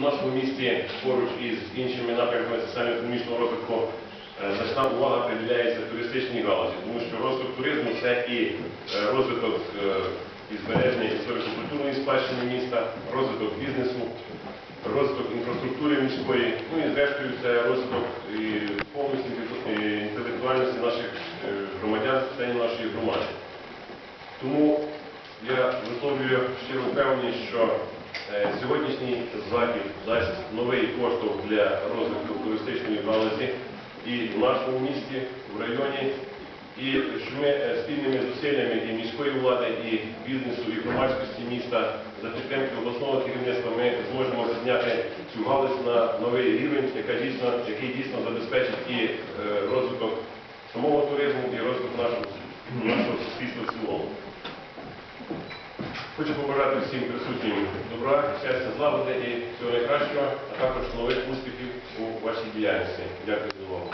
в нашому місті поруч із іншими напрямками соціально-економічного розвитку е, значна увага приділяється туристичній галузі, тому що розвиток туризму це і е, розвиток е, і збереження історико-культурної спадщини міста, розвиток бізнесу, розвиток інфраструктури міської, ну і зрештою це розвиток і повністю інтелектуальності наших громадян, членів нашої громади. Тому я висловлюю щиру впевненість, що захід дасть новий поштовх для розвитку туристичної галузі і в нашому місті, в районі, і що ми е, спільними зусиллями і міської влади, і бізнесу, і громадськості міста за підтримки обласного керівництва ми зможемо підняти цю галузь на новий рівень, яка дійсно, який дійсно забезпечить і е, розвиток самого туризму, і розвиток нашого, нашого суспільства в цілому. Хочу побажати всім присутнім добра, щастя, злагоди і всього найкращого, а також нових успіхів у вашій діяльності. Дякую за увагу.